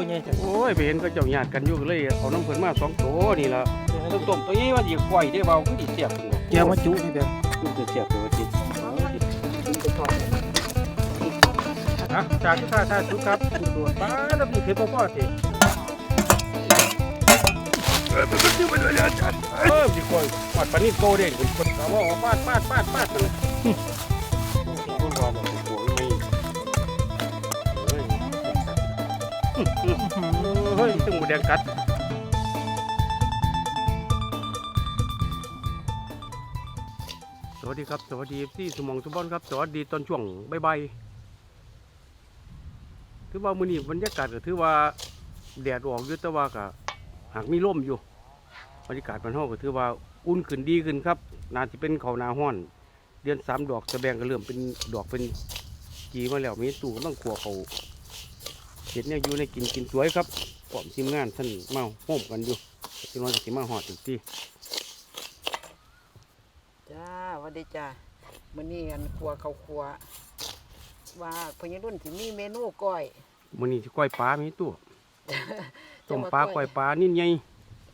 ตัวใหญ่จังโอ้ยไปเห็นก็เจ้าญาติกันอยู่ก็เลยเอาน้ำเพิ่นมาสองตัวนี่ล่ะต้มต้มตัวนี้ว่าสิกล้วยได้เบาคือสิเสียบพุ่นเจียวมาจุนี่แบบมันจะเสียบตัวจิอะจากท่าท่าชุดครับตัวป้าแล้วมีเผ็ดบ่พอสิเออสิกล้วยปาดปานนี้โตเด้คนคนก็ว่าปาดปาดปาดปาดเลยคนว่าบ่โอ้ย เฮ้ยตึงหมูแดงกัดสวัสดีครับ สวัสดีที่สมองสมบอนครับ สวัสดีตอนช่วงบ่ายๆถือว่ามือนี้บรรยากาศก็ถือว่าแดดออกอยู่แต่ว่าก็หากมีลมอยู่ บรรยากาศมันเฮาก็ถือว่าอุ่นขึ้นดีขึ้นครับน่าจะเป็นเขานาห้อน เดือนสามดอกสะแบ่งก็เริ่มเป็นดอกเป็นจีมาแล้วมีตู่กำลังขัวเขา เห็ดเนี่ยอยู่ในกินกินสวยครับพร้อมทีมงานท่านมาโฮมกันอยู่ที่ว่าสิมาหอดถึงที่จ้าหวัสดีจ้ามื้อนี้อันครัวเขาวครัว ว่าพญรุ่นสิมีเมนูก้อยมื้อนี้สิก้อยปลามีตัวต้มจะปลาก้อยปลานิ่นใหญ่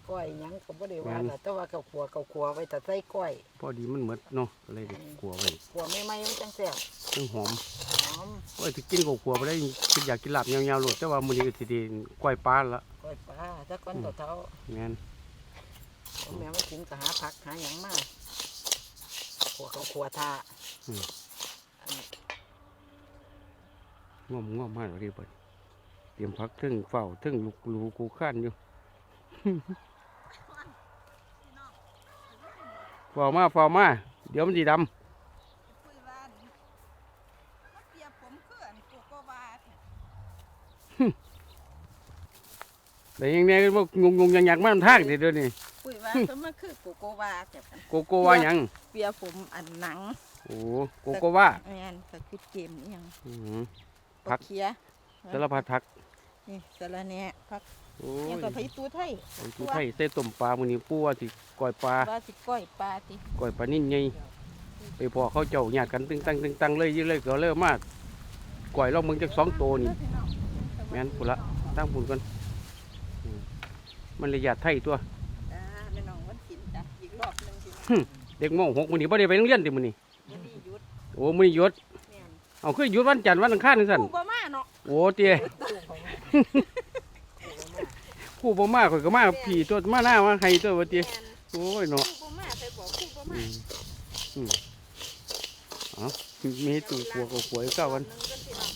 ก้อยหยังก็บ่ได้ว่าแม่น ล่ะแต่ว่าเขาวครัวเขาวครัวไว้แต่ใส่ก้อยพอดีมันเหมือดเนาะก็เลยได้ขัวไว้ครัวไม่ไหม้มันจังแซ่บซึ่งหอมหอมว่าสิกินกับขัวไปได้คิดอยากกินลาบยาวๆโลดแต่ว่ามื้อนี้ก็สิได้ก้อยปลาละก้อยปลาถ้าก้อนต่อเท้าแม่นเอาแม่มากินก็หาผักหาหยังมาครัวเขาวครัวทาอันนี้ง่อมง่อมมากเลยเบิดเตรียมพักถึงเฝ้าถึงลูกลูกกูข้านอยู่ เฝ้ามาเฝ้ามา เดี๋ยวมันสิดำคุยว่านี่มาเปรียบผมคืออันโกโกวาเนี่ยแต่ยังไงก็ว่างงงๆยังๆมันทางเดี๋ยวนี้คุยว่าก็มาคือโกโกวาแต่กันโกโกว่าหยังเปรียบผมอันหนังโอ้โกโกว่าแมนก็คือเกมนี่ยังอืมบ่ผักเคียสารพัดผัก นี่สารแหน่พัก โอ้ยังยก็ไผตูไทยไอ้ที่ไทยใส่ต้มปลามื้อนี้ปู่ว่าสิก้อยปลา ว่าสิก้อยปลาติก้อยปลานิ่นใหญ่ไปพอเขาเจ้าญาติกันตึงตังตึงตังเลยอยี่เลยก็เลยมาก้อยลองมึงจักสองตัวนี่แม่นพุ่นละตั้งพุ่นกันอืมมันเลยญาติไทยตัวจ้าแม่น้องวันศิลป์จ้ะอีกรอบหนึงสิเด็กโมหกมื้อนี้บ่ได้ไปโรงเรียนติมื้อนี้บ่มีหยุดโอ้มื้อนี้หยุดแม่นเอาคือหยุดวันจันทร์วันอังคารจังซั่น ผู้บ่มาเนาะโอ้เตี้ย ผู้บ่มาข่อยก็มาพี่ตัวมาหน้ามาให้ตัวว่าเตี้ยแม่นโอ้ยเนาะผู้บ่มาไปบอกผู้บ่อืมามอืมเอ้ามีตู้ครัวก็ครัวอีกเก้าวันหงกันพี่น้อง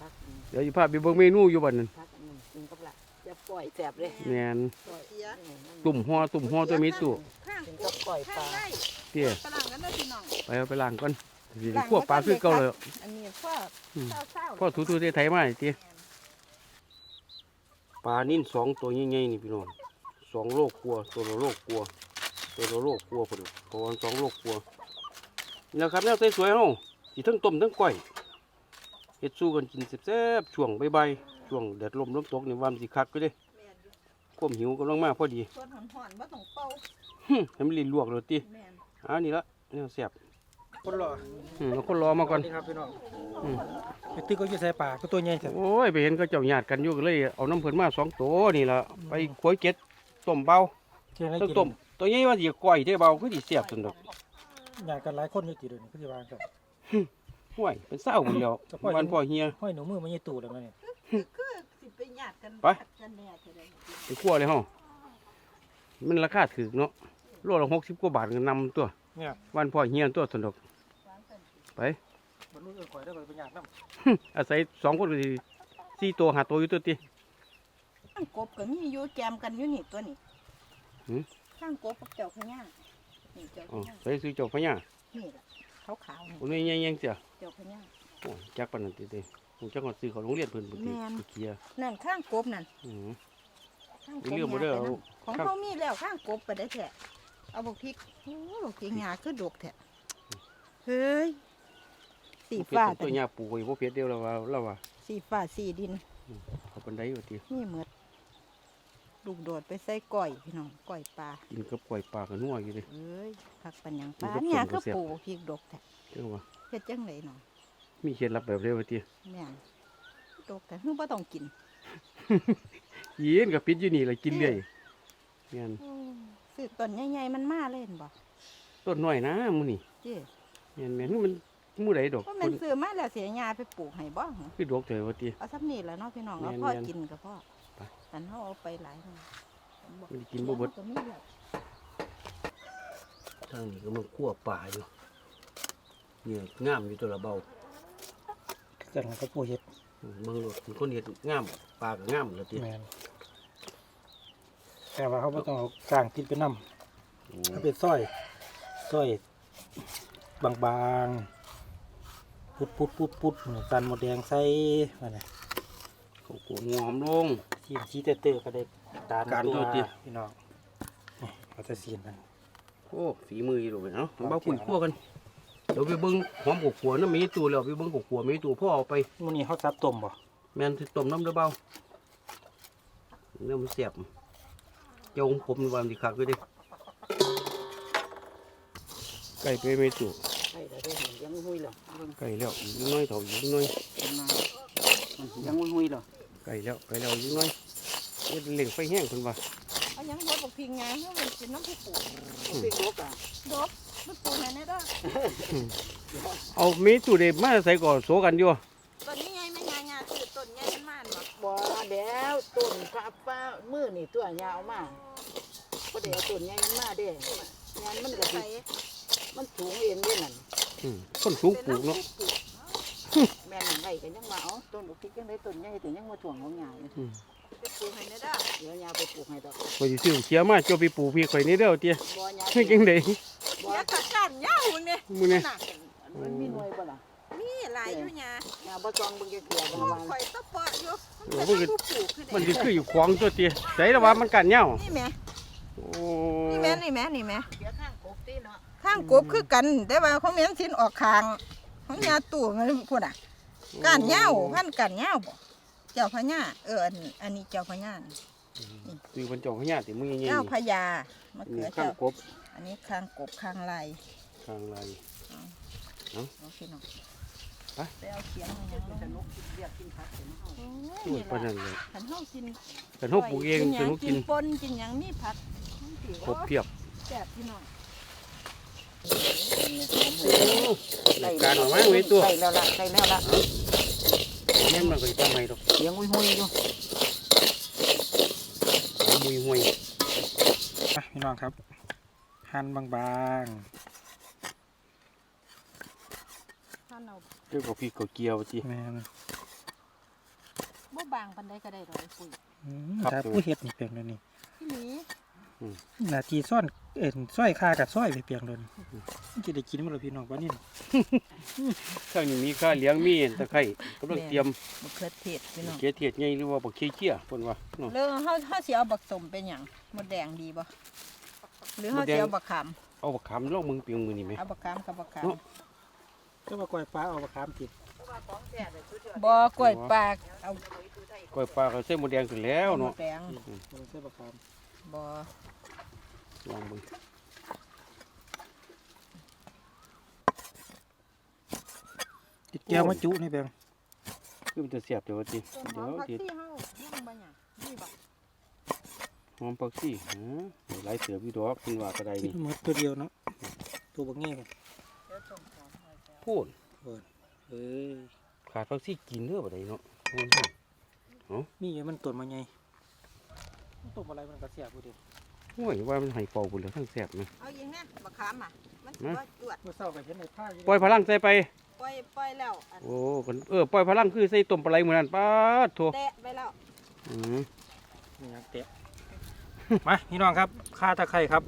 ผักอืมเดี๋ยวจะพาไปเบิ่งเมนูอยู่บัดนั้นผักอันนี้กินกับละจะก้อยแซ่บเลยแม่นก้อยเสียอืมตุ่มห่อตุ่มห่อตัวมีตู้ข้างกินกับก้อยปลาข้างได้เตี้ยฝรั่งกันเด้อพี่น้องไปเอาไปล้างก่อนสิได้คั่วปลาคือเก่าเลยอันนี้พ่ออืมเศร้าๆพ่อถูๆไทยๆมาเตี้ย ปลานิ่นสองตัวใหญ่ๆนี่พี่น้องสองโลกกลัวตัวละโลกกลัวตัวละโลกกลัวพอดีประมาณสองโลกกลัวนี่แหละครับแนวสวยๆเฮาสิทั้งต้มทั้งก้อยเฮ็ดสู้กันกินแซ่บๆช่วงบ่ายๆช่วงแดดลมลมตกนี่ว่ามันสิคักก็เด้ความหิวกำลังมาพอดีส่วนหอนๆบ่ต้องเป่าหึให้มันลิ้นลวกเลยติแม่นอ่านี่ละเนี่ยแซ่บ คนรออืมเอาคนรอมาก่อนสวัสดีครับพี่น้องอืมไปตึกก็อยู่ใส่ป่าก็ตัวใหญ่จังโอ้ยไปเห็นก็เจ้าญาติกันอยู่ก็เลย เอาน้ำเพิ่นมาสองตัวนี่ละไปขวยเก็ดต้มเบาเที่ยงให้ต้มกินต้มตัวใหญ่ว่าสิก้อยได้เบาคือสิเสียบสนดอกอยากกันหลายคนอยู่ติเดยวนี้ก็สิวางกันห่วยเป็นเศร้าคนเดียวจะปล่อยวันพ่อเฮีย ห้อยหนูมือมันยี่ตู่แล้วมันนี่คือสิไปญาติกันไปกันแน่เท่าใดไปคั่วเลยเฮามันราคาถูกเนาะโลละหกสิบกว่าบาทก็นำตัว เนี่ยวันพ่อเฮียตัวสนดอก บรรลุเอิ้นข่อยได้ไปเป็นอยากน้อาศัยสองคนก็สิสี่ตัวห้าตัวอยู่ตัวติข้างกบก็มีอยู่แจมกันอยู่นี่ตัวนี้หืมข้างกบกับเจ้าพญานี่เจ้าพอ๋อญาใส่ซื้อเจ้าพญานี่ล่ะขาวๆนี่คนนี้ยังๆเสียเจ้าพญาโอ้ยจักปานนั้นติเด้ผมจักก่อนซื้อเขาโรงเรียนเพิ่นบ่ติแม่นไปเคลียร์นั่นข้างกบนั่นอือข้างกเรื่องบ่ได้เอาของข้างเขามีแล้วข้างกบไปได้แท้เอาบักพริกโอ้บักพริกหญ้าคือดกแท้เฮ้ย สีบ่เผ็ดฟ้าตัตัววหญ้าปูไว้บ่เผ็ดเดียวแล้วว่าแล้วว่าสีฟ้าสีดินเขาปานใดว่าตินี่เหมือดลูกโดดไปใส่ก้อยพี่น้องก้อยปลากินกับกล้วยปลากันนัวอยู่เดิ เอ้ยผักปัญญังปมันลาก็เนี่ยส้มก็คือแซ่บปูพริกดกแท้เจ้าว่าเฮ็ดจังไดเนาะมีเคล็ดลับแบบเดียวว่าติแม่นดกแต่คือบ่ต้องกินยีนกับปิดอยู่นี่เลยกินเลยเงี้ยซื้อต้นใหญ่ๆมันมาเล่นบ่ต้นน้อยนะมื้อนี่เจ้เงี้ยแม่นมัน มื้อใดดอกเพราะมันซื้อมาแล้วเสียยาไปปลูกให้บ่หรอคือดอกเถอะว่าติเอาซ้ำนี่แหล้วเนาะพี่น้องเอาแม่นพ่อแม่นกินกับพ่อไปอันเฮาเอาไปหลายหน่อยมันสิกินบ่เบิดก็มีแล้วทางนี้ก็มันคั่วป่าอยู่เนี่ยงามอยู่ตัวละเบากันกับผู้เฮ็ดอืมเบิ่งรถคนเฮ็ดงามปลาก็งามแล้วติแม่นแต่ว่าเขาบ่ต้องเอากลางติดไปนำโอ้ถ้าเป็นสร้อยสร้อยบางๆ พุดพุดพุดพุดเหมือนกันหมดแดงใส่มาเนี่ยเขาก็งอมลงทีมชี้เตอร์ก็ได้ตามการตัวตัวจริงพี่น้องนี่เขาจะซีนกันโอ้ฝีมืออยู่เลยเนาะเบาคุยคั่วกันเดี๋ยวไปเบิ่งหอมกบขัวน้ำมีตู้แล้วไปเบิ่งกบขัวมีตู้พ่อเอาไปมื้อนี้เขาซับต้มบ่แม่นสิต้มน้ำเด้อเบาเนื้อมันเสียบเจ้าของผมนี่ว่ามันสิคักด้วยเดิไก่ไปไม่ตู้ไก่ได้ได้เห็นยั งหุ้ยเหรอเบิ่งไก่แล้วอีกนิดหน้อยเถาอีกนิดหน้อยเป็นมายังหุ้ยเหรอไก่แล้วไก่แล้วอีกนิดหน้อยเอ็ดเล่งไฟแห้งคนว่าเอาหยังบ่บอกพิงไงเฮามันกินน้ำผู้ปลูกเอาไปลกอะดบมันปลูกให้แน่เด้อเอามีตู้เด็มาใส่ก่อนโซกันอยู่ต้นนี้ใหญ่มันยาวๆคือต้นใหญ่มันมานบ่บ่แล้วต้นฟ้าฟ้ามือนี่ตัวยาวมากก็เดี๋ยวต้นใหญ่มันมาเด้งานมันก็ใส่สิมันสูงเองเด้นั่นอืม คนสูงปลูกเนาะแม่นไว้ก็ยังมาเอาต้นบุกพริกยังได้ต้นใหญ่แต่ยังมาถ่วงของยายอยู่อืมไปปลูกให้แน่เด้อเดี๋ยวยาไปปลูกให้ดอกไปสิซื้อเขียวมาเจ้าไปปลูกพี่ข่อยนี่เด้อเตี้ยบ่ยาเฮ็ดจังได๋บ่อย่าตัดก้านยาวมึงนี่มื้อนี้น่ะมันมีหน่วยบ่ล่ะมีหลายอยู่หยายาบ่จองเบิ่งจะเกลือบ่ปลูกวางข่อยตะเปาะอยู่โอ้มันเพิ่เป็นนก็ผู้ปลูกคือมันเด้สิคืออยู่ขวางตัวเตี้ยใส่แล้วว่ามันกันเหย้านี่แหม่โอ้นี่แหม่นี่แหม่นี่แหม่เสียข้างกบตีเนาะ ข้างกบคือกัน แต่ว่าของแม่นสินออกข้างของยาตู่มันพุ่นน่ะก้านยาวพันก้านยาวบ่เจ้าพญาเอออันอันนี้เจ้าพญานี่คือมันเจองพญาติมือใหญ่ๆเจ้านี่พญามะอันเขืนี้อข้างเจ้ากบ อันนี้ข้างกบข้างลายข้างไรโอเคเนาะไปไปเอาเขียงมาหยังลงสนุกกินเบียร์กินผักเห็นเฮาโอ้โอ้ยยปานนั้นเลยขันเฮากินแต่เฮาปลูกเองสนุกกินปนกินหยังมีผักมันสิครบเพียบแซ่บพี่น้อง รายการออกมาไว้ตัวใส่แล้วล่ะใส่แล้วล่ะแม่นมันก็สิทำให้ดอกเสียงหุ้ยๆอยู่เอามุยห่วยอะพี่น้องครับหั่นบางถ้าเราเจ้าก็พริกก็เกียวติๆแม่นบ่บางปานใดก็ได้ดอกไอ้ปุ้ยอืมถ้าผู้เฮ็ดนี่เปียงเลยนี่พี่หลี หน้าที่ซ่อนเอ็นซ้อยคากับซ้อยไปเปียงเลยมันจะได้กินมั้ล่ะพี่น้องบ่นี่ข้างนี้มีข้าเลี้ยงมีตะไคร้กำลังเตรียมมะเขือเทศพี่น้องเกล็ดเทียดใหญ่หรือว่าบักเขี้ยๆเพิ่นว่าเนาะเรื่องเฮาเฮาสิเอาบักสมเป็นหยังมดแดงดีบ่หรือเฮาสิเอาบักขามเอาบักขามลองมึงเปียงมือนี่ไหมเอาบักขามกับบักขามเนาะก็มากล้วยปลาเอามาขามติดบ่กล้วยปากเอาก้อยปลาก็ใส่หมดแดงขึ้นแล้วเนาะมดแดงมันใส่บักขามบ่ ลองเบิ่งติดแก้วมาจุนี่เปียงคือมันจะเสียบเดี๋ยวว่าติต้นหเดี๋อยวมผักติชีเฮายังบ่หยังนี่บ่หอมผักชีฮะหลายเสือพี่ดอกขึ้นว่าก็ได้คิดนี่หมดตัวเดียวเนาะตัวบักแง่เดี๋ยวต้มหอมหอยแซ่บพูดเอ้ยขาดผักชีกินเด้อบ่ได้เนาะโอ้ยมีอยู่มันต้นมาไงมันต้มอะไรมันก็เสียผู้เดียว โอ้ยว่ามันให้เป่าพุ่นแล้วทั้งแซ่บนะ เอาอีกแม่บักขามอะ มันสินะบ่จวดเมื่อเช้าก็เห็นในผ้าอยู่ปล่อยพลังใส่ไป ปล่อยปล่อยแล้วอันโอ้กันเออปล่อยพลังคือใส่ต้มปลาไหลเหมือนนั้นป้าดโถแตะไปแล้ว อืมนี่ยังเตะ มาพี่น้องครับข่าตะไคร้ครับ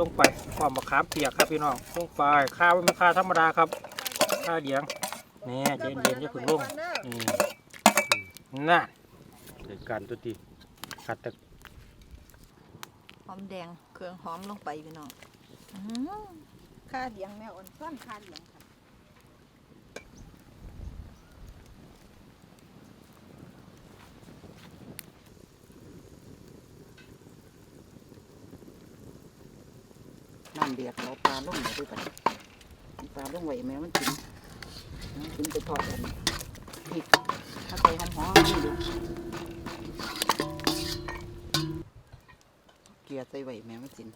ลงไปความมะขามเปียกครับพี่น้องลงไปข่าไม่เป็นข่าธรรมดาครับข่าเดียงนี่เย็นเย็นๆจะพึ่งลงนี่น่ะรายการตัวทีขัดแต่ หอมแดงเครื่องหอมลงไปพี่น้องอื้อหือข้าเลี้ยงแมวอ่อนซ่อนข้าเลี้ยงค่ะน้ำเดือดเอาปลาลงมาด้วยกันปลาลงไว้แม่มันกินมันกินไปทอดกันพริกถ้าใส่หอมๆนี่ดู ใส่ไว้แม่มันสิน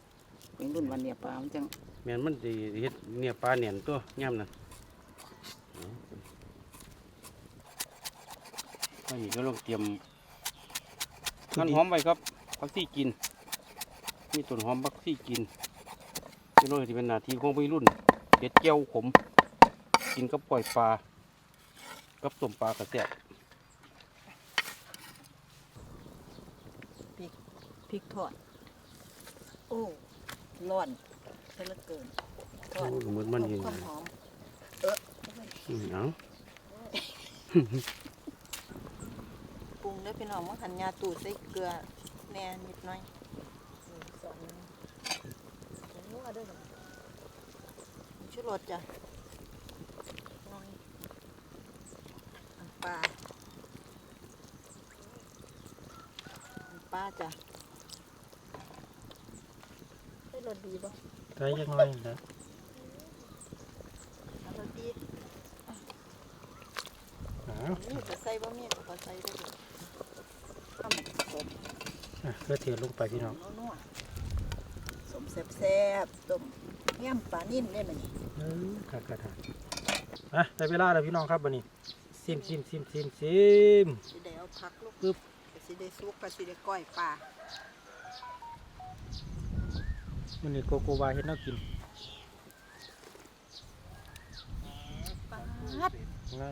เป็นรุ่นวันเนี้ยปลามันจังแม่นมันสิเฮ็ดเนี่ยปลาเนียนตัวย่ำนั่นเอาไม่ก็ลองเตรียมงั้นหอมไว้ครับพักที่กินมีต้นหอมพักที่กินนี่น้อยที่เป็นหนาทีของวัยรุ่นเห็ดเจียวขม กินกับปล่อยปลากับต้มปลากระเสียบพริกทอด โอ้ร้อนซะเหลือเกินทอดโอ้ยเหมือนมันเห็นความหอมอืมเอาปรุงแล้วพี่น้องมันหันยาตูดใส่เกลือแหน่นิดหน่อยชุดรสจ้ะหน่อยน้ำปลาน้ำปลาจ้ะได้ รสดีป่ะใส่ยังไงนะรสดีอ้าวนี่จะใส่บะหมี่ก็บ่ใส่ได้เลยทำสมอะเกลือเทียมลงไปพี่น้องนัวๆสมแซ่บๆต้มแง่มปลานิ่นได้ไหมนี่เออขาดขาดขาดอะได้เวลาแล้วพี่น้องครับวันนี้ซิมซิมซิมซิมซิม สิได้เอาผักลูกปึ๊บ ก็สิได้สุกก็สิได้ก้อยปลา วันนี้โกโกวาเฮ็ดแน้กินปลาดไง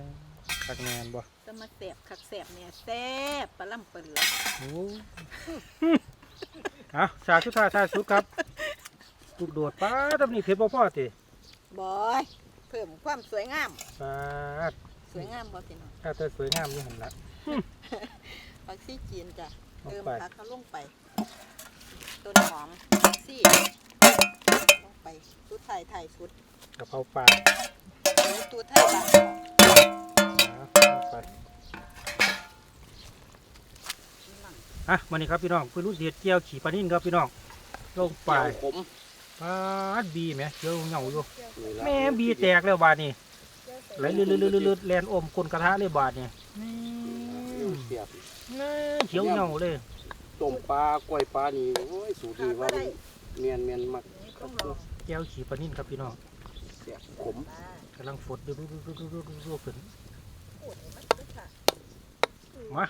คักแนนบ่จะมาแซ่บคักแซ่บเนี่ยแซ่บปลาล่ำปลาเหลือโอ้อะฉากสุดท้ายท้ายสุดครับลูกโดดป้าดำนี่เผ็ดบ่พอติบอยเพิ่มความสวยงาม ป้าดสวยงามบ่พี่น้องถ้าเธอสวยงามนี่หันละ ผักชีจีนจ้ะลงเติมไปผักเขาลงไป ต้นหอมผักชีลงไปสุดไทยไทยสุดกะเพราปลาหรือตัวไทยบางอะลงไปอะวันนี้ครับพี่น้องเพื่อนรุ่นเสียเจียวขี่ปลานิ่นครับพี่น้องลงไปเจียวขมปาดบีแหม่เจียวเหงาอยู่นี่ล่ะแม่บีแตกแล้วบาดนี่ไหลลืดๆๆๆแลนอมคนกระทะเลยบาดนี่นี่เสียบแม่เขียวเหงาเลย ต้มปลากล้วยปลานี่โอ้ยสูตรนี้ว่ามันเมียนเมียนมักต้องรอเจียวขี่ปลานิ่นครับพี่น้องเสียบขมกำลังฝดดูดูดูดูดูดูดูขึ้นพูดให้มันคือค่ะมา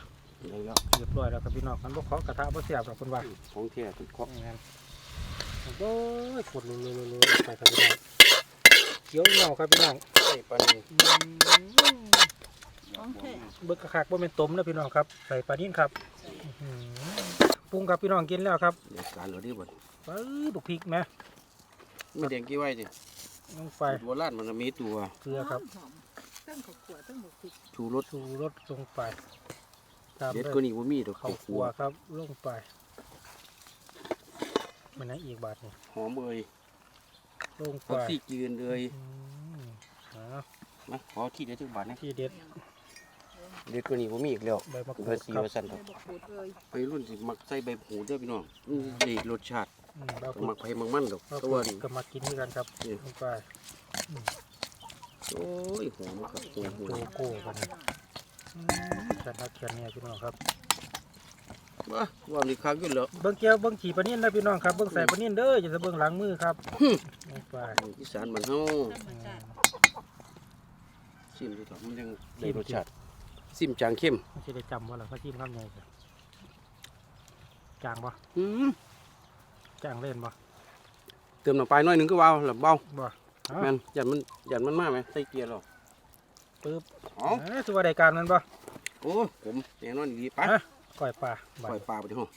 เรียบร้อยแล้วครับพี่น้องมันบ่เคาะกระทะบ่เสียบหรอกคนว่าของแท้ทุกข้ออย่างนั้นโอ้ยฝดลุลุๆๆไปครับพี่น้องเขียวเหงาครับพี่น้องใส่ปลานี่อื มโอเคเบิกกระคักบ่เป็นต้มนะพี่น้องครับ ใส่ปลานิ่นครับอื้อหือปรุงครับพี่น้องกินแล้วครับเดี๋ยวการเราดีบ่ปื้อบุกพริกไหมไม่แดงกี่ไว้ดิลงไปโบราณมันมีตัวเกลือครับหอมๆตั้งข้าวขัวตั้งหมกพริกชูรสชูรสลงไปตามเด็ดด้วยก็นี่บ่มีดอกข้าวคั่วครับลงไปมันนะอีกบาทนี่หอมเอ่ยลงไปผักซี่จืนเอ่ยอืมเอามาขอที่เด็ดทุกบาทนะที่เด็ด เด็ดก็นี่บ่มีอีกแล้วใบมะกรูเบอดร์สี่ครับเปอร์เซ็นต์ไม่บอกพูดเลยไปรุ่นสิมักใส่ใบหูเด้อพี่น้องอืมได้รสชาติอืมเราก็พูดมักไผมักมันดอกเราตัพูวดนี้ก็มากินด้วยกันครับนี่ ลงไปโอ้ยหอมครับหอมหโกอมโก้กันนี่อืมแค่นักแค่นี้พี่น้องครับ ว้าว่ามีค้างอยู่แล้วเบิ้งเกียวเบิ้งขี่ปลานิ่นนะพี่น้องครับเบิ้งใส่ปลานิ่นเด้ออย่าจะเบิ้งหลังมือครับลงไปอีสานบ้านเฮาธรรมชาติชิมดูเถอะมันยังได้รสชาติ ซิมจางเข้มไม่ใช่ได้จำว่าหรอกเขาจิ้มข้ามไงจ้ะจางปะอืมจางเล่นปะเติมน้ำปลาหน่อยหนึงก็เบาแล้วเบาบ่เอาแม่นยันมันยันมันมาไหมใส่เกียร์หรอปึ๊บอ๋อเอ้ยสุวรรณการมันปะโอ้ผมแน่นอนดีไปอะก้อยปลาปล่อยปลาไปที่ห้อง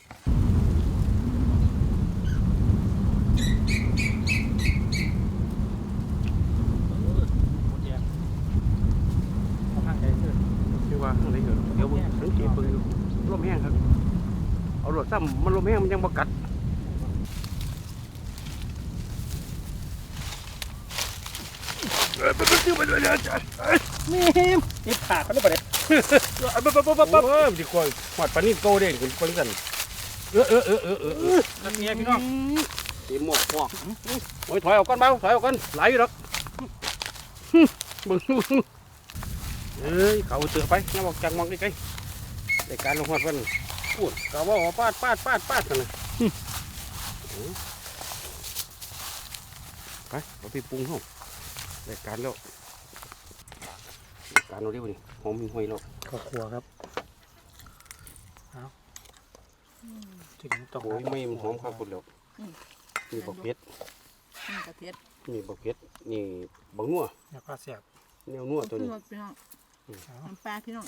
หมดแดงเอาทางใดเด้อ คือ ว่าข้างในเดี๋ยวเดี๋ยวสังเกตเบิ่งอยู่ลมแห้งครับ เอารถซ้ำมันลมแห้งมันยังบ่กัดนี่นี่ขาเขาได้ปะเนี่ยปั๊บปั๊บปั๊บปั๊บปั๊บเออดีกว่าหอดปานิ่โกเด้งคุณคนสั่นเออเออเออเออเออเออนักเมียพี่น้องต็มหมอกหมอกโอ้ยถอยออกก่อนเบาถอยออกก่อนไหลอยู่ดอกมึง เอ้ยเขาเสือไปงั้นบอกจังมองใกล้ๆรายการลงหอดวันพูดกะว่าว่าปาดปาดปาดปาดกันนะไปเอาไปปรุงห้องรายการแล้วรายการเราได้บ่นี่หอมมีห้อยแล้วข้าวครัวครับเอาถึงต้องโอ้ยไม่มันหอมข้าวคนแล้วนี่บักเพ็ดนี่กระเทียมนี่บักเพ็ดนี่บักนัวแล้วก็เสียบแนวนัวตัวขึ้น นี้รถพี่น้องเอาน้ำปลาพี่น้อง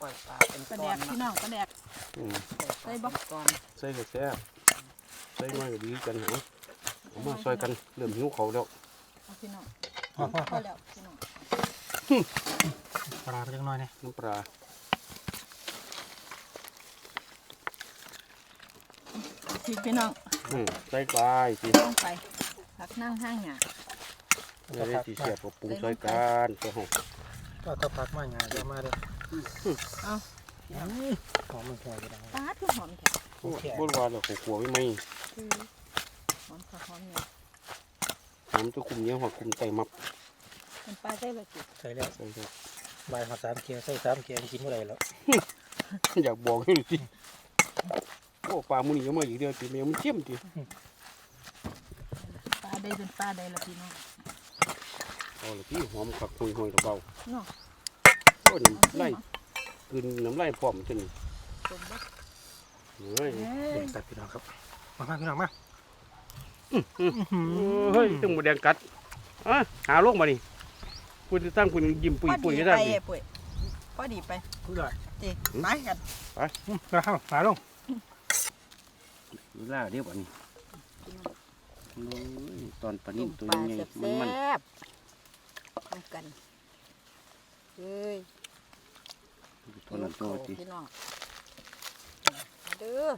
ปล่อยปลาเป็นกระก้แดอนกพี่เนาะน้องกระแดกอืมใส่บ่ก้อนใส่กระแซ่บใส่น้อยก็ดีกันหาเอามาซอยกันเริ่มหิวเขาวแล้ว เอาพี่น้องพอพอพอแล้วพี่น้องปลาไปจังหน่อยเนี่ยน้ำปลาพริกพี่น้องอืมใส่ไปสิต้องไปพักนั่งห้างหยา ไม่ได้สีเสียบกับปรุงซอยกันตัวห้อง ก็ถ้าพักมาหงายจะมาเด้อเอาหอมมันแค่ก็ได้ปลาคือหอมแท้โอ้ยบ่ว่าแล้วขัวไม่ไหมคือหอมค่ะหอมเนี่ยหอมจะคุมเนี้ยหัวคุมไตมับมันปลาได้เลยจิใส่แล้วใส่ครับใบายมาสามเกียร์ใส่สามเกียร์กินเมื่อไรแล้วอยากบอกให้ดูสิโอ้ปลาหมูนี่ยังมาอีกเดียวตีแมวมันเข้มตีปลาได้เป็นปลาได้ละพี่น้อง เอาละพี่หอมขักหุยหอยตะเบาเนาะโอ้ยน้ำไหลกลืนน้ำไหลพร้อมจนสมบัติเฮ้ยเอ้เด็ยกตัดพี่น้องครับ มามาพี่น้องมาเฮ้ยตึงหมดแดงกัดอะหาลงมานี่คุณจะตั้งคุณยิ้มปุ๋ยพอปุ๋ยดีก็ไปได้ดิไอ้ปุ๋ยพอดีไปคุยเลยจิไปกันมาเข้ามาลงเวลาเรียบอันนี้โอ้ยตอนปลาตุ่นิ่มมตัวปลาใหญ่แซ่มันมัน บๆทำกันเฮ้ยตัวนั้นตัวทีพี่น้องมาเด้อ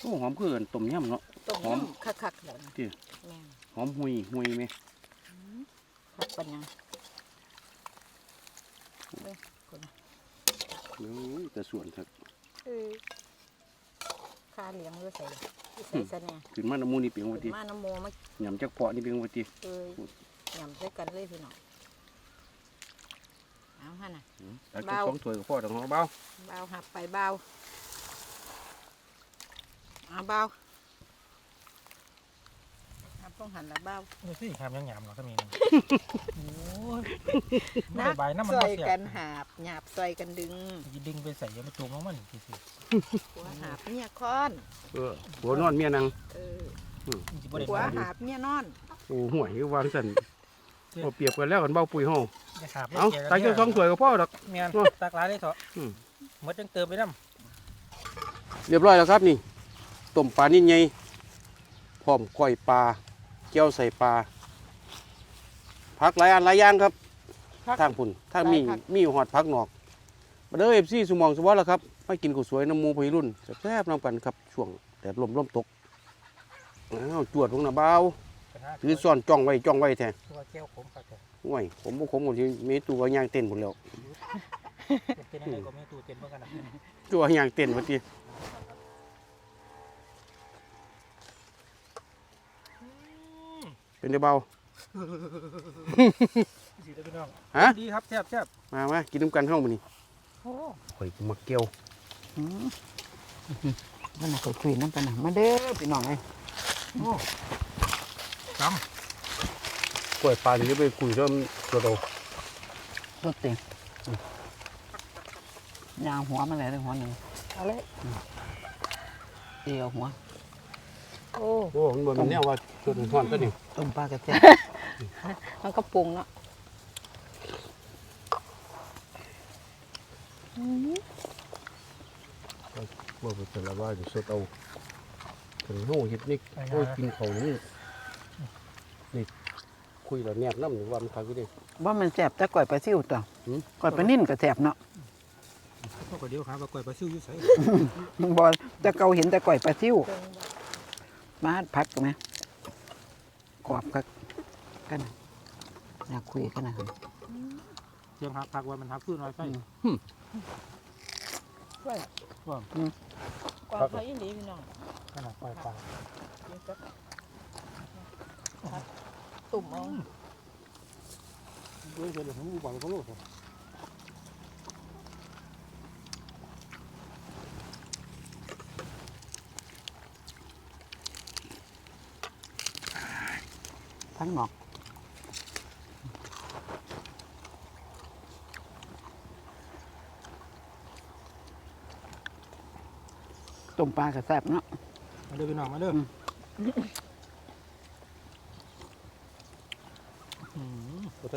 โอ้หอมคือกันต้มยำเนาะต้มหอมยำคักๆแล้วนะที่แม่นหอมหุยหุยไหมคักปัญญังโอ้ยแต่ส่วนครับเอ้ยข้าเลี้ยงด้วยใส่ด้วยใส่ซะแน่ขึ้นมาน้ำมูนี่เปียงวัขึ้ตินมาน้ำโมมาหยำจักเปาะนี่เปียงวัติเอ้ยยำด้วยกันเลยพี่น้อง เอาฮะน่ะตักจักสองถ้วยก็พอดอกเนาะเบาเบาหับไปเบาเอาเบาหับต้องหันละเบา ดูสิหามยังหยามเหรอก็มีนึงโอ้ยไม่ได้ใบน้ำมันซมาอยเสียกันหาบหยาบซอยกันดึงดึงไปใส่ยังไม่จุ่มลงมันสิสิหัวหาบเนี่ยค้อนเออหัวนอนเมียนังเออสิบ่ได้หัวหาหาบเนี่ยนอน โอ้ห่วยคือวางสั่น เอาเปรียบกันแล้วกันเบาปุ๋ยห้องได้หาบเอาตักจักสองถ้วยก็พอดอก เมียนตักหลายได้เถอะอืม หมดจังเติมไปน้เรียบร้อยแล้วครับนี่ต้มปลานิ่มใหญ่พร้อมก้อยปลาเจียวใส่ปลาผักหลายอันหลายอย่างครับทางพุ่นทางมีมีหอดผักหนอกมาเด้อเอฟซีสมองสวัสดิ์แล้วครับมากินข้าวสวยน้ำหมูพี่รุ่นแซ่บๆน้ำกันครับช่วงแดดลมลมตกอ้าวจวดลงหน้าเบาำ ถือซ่อนจ้องไว้จ้องไว้แท้ตัวแก้วผมครับแต่ห่วยผมบ่ผมคนที่มีตัวย่างเต้นหมดแล้วเป็นอะไรก็ไม่ตู้เต็มเหมือนกันนะตัวย่างเต้นว่าติเป็นได้เบาสิเด้อพี่น้องฮะดีครับแซ่บแซ่บมามากินน้ำกันห้องมื้อนี้โอ้ข่อยมาเกี่ยวมันน่ะก็คุยน้ำปลาหนังมาเด้อพี่น้องเอ้ ยโอ้จกล้วยปลานี่ไปคุยเริ่มตัวโตรถเต็มยาวหัวมาเลยเลยหัวหนึ่งเอาเลยเดียวหัว โอ้โอ้มันบ่แม่นแนวว่าตัวถึงท่อนตัวนี้ต้มปลากระเทียมมันก็ปรุงเนาะบ่ไปเป็นละว่าอยู่สดเอาถึงเฮาเฮ็ดนี่โอ้ยกินข้าวนี่ นี่คุยแล้วแนบน้ำนี่ว่ามันคักอยู่เด้ว่ามันแสบแต่ก่อยปลาซิวตัวหืมก่อยปลานิ่นก็แสบเนาะพวกก็เดียวครับว่ากล้วยปลาซิวอยู่ไสบอแต่เกาเห็นแต่ก่อยปลาซิวมาพักกันไหมกรอบกันกันน่ะอยากคุยกันนะเสียงหักผักว่ามันหักคือน้อยไปกวางเขายินดีพี่น้องขนาดปล่อยปลาเดี๋ยวจะ ตุ่มเอาด้วยเดี๋ยวผมบุกบังเขาโลดสิทั้งหนอกต้มปลากระแซบเนาะมาเดินไปหน่องมาเดิน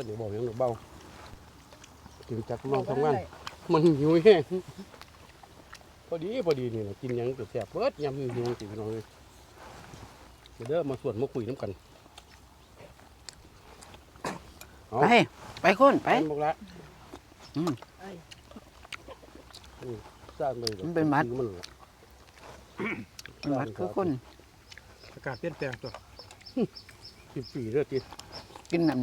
มเพราะท่านเดี๋ยวบอกอย่างหนูเบาถึงจักรมองทำงานมันหิวแห้งพอดีพอดีนี่นะกินหยังก็แซ่บเบิดยำหิวหิวสิพี่น้องเลยเดี๋ยวเด้อมาส่วนมาคุยน้ำกันเอาไปไปคนไปไปบอกละอืมอืมสร้างเลยมันเป็นมัดมันเหรอมันวัดคือคนอากาศเปลี่ยนแปลงตัวสิบสี่เด้อจีกินนั่น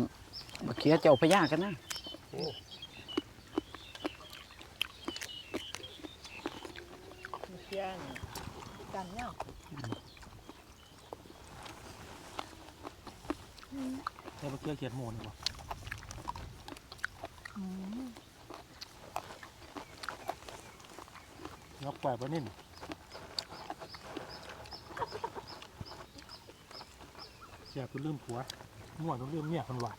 บะเขียเจ้าพญากันนะเชียนกันเนาะเดี๋ยวไปเกี่ยวเขียดหมูนี่บ่ยกปล่อยปลานิ่นเสียคุณลืมผัวม่วนต้องลืมเมียคนหวาน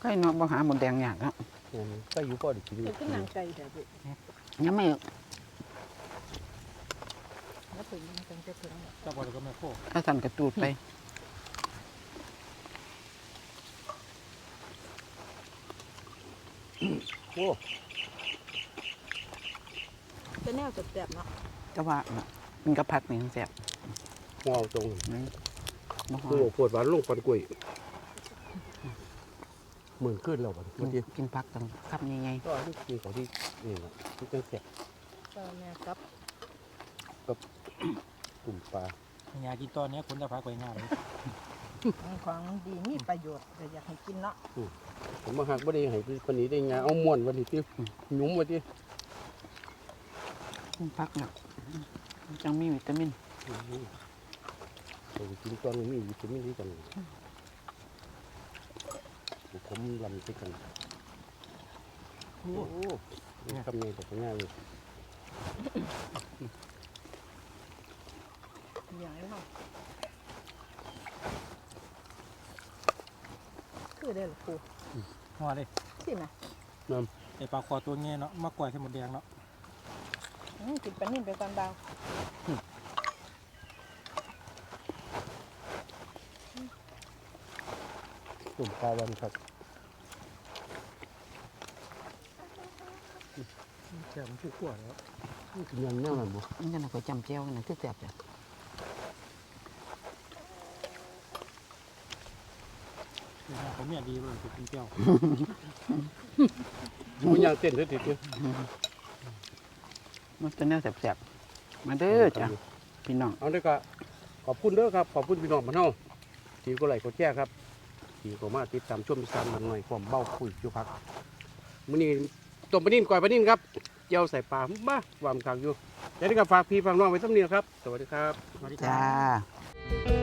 ใกล้เนาะบ่หาหมดแดงยากเนาะยก็อยู่พอได้กินอยู่เป็นขึ้นหนังไก่แต่บุยังไม่แล้วถึงมันจังจะถึงเจ้าบอลก็ไม่โคกถ้าสั่นกระตูดไป โอ้จะแนวแซ่บๆเนาะแต่ว่ามันก็พักนี่แซ่บหัวเอาตรงนะบ่ฮอโอ้ปวดหวานลงปันกล้วย หมื่นขึ้นแล้วบัดนี้เมื่อกี้กินพักต้องคับใหญ่ก็อันนี้กินของที่นี่นะที่จังแสบก็แม่กับกลุ่มปลาอยากกินตอนนี้คนจะพักไปง่ายเลยของดีมีประโยชน์ก็อยากให้กินเนาะผมมาหักบ่ได้ให้คนนี้ได้งาเอาม้วนวันนี้ที่หนุ่มวันที่ๆกินพักเนาะมันจังมีวิตามินเรากินตอนนี้วิตามินที่กัน ผมลำที่กันโอ้โอ้คำนี้แต่ง่ายเลยอย่างนี้เนาะคือได้หรือครูหัวเลยสินะไอปลาคอตัวเงี้ยเนาะมากกว่าใส่หมดแดงเนาะอืมกินปลานิ่มไปก่อนดาว กลุ่มปลาวันครับแค่มันชื่อขั้วแล้วกินยันแน่นอนบ่มันจะน่ะก็จำเจียวกันนะคือแซ่บจ้ะคือเขาเมียดีเลยคือกินเปรี้ยวมันยังเต้นเด้อทีเดียวมันจะแนวแซ่บๆมาเด้อจ้ะพี่น้องเอาเด้อก็ขอบคุณเด้อครับ ขอบคุณพี่น้องพี่น้องที่ก็ไหลก็แช่ครับ ที่ก็มาติดตามชมติดตามมันหน่อยความเบ้าคุยอยู่พักมื้อนี้ต้มปลานิ่นก่อยปลานิ่นครับเจียวใส่ปลาบ้าวามกลางอยู่แล้วนี่ก็ฝากพี่ฝากน้องไว้สำเนียครับ สวัสดีครับ สวัสดีครับ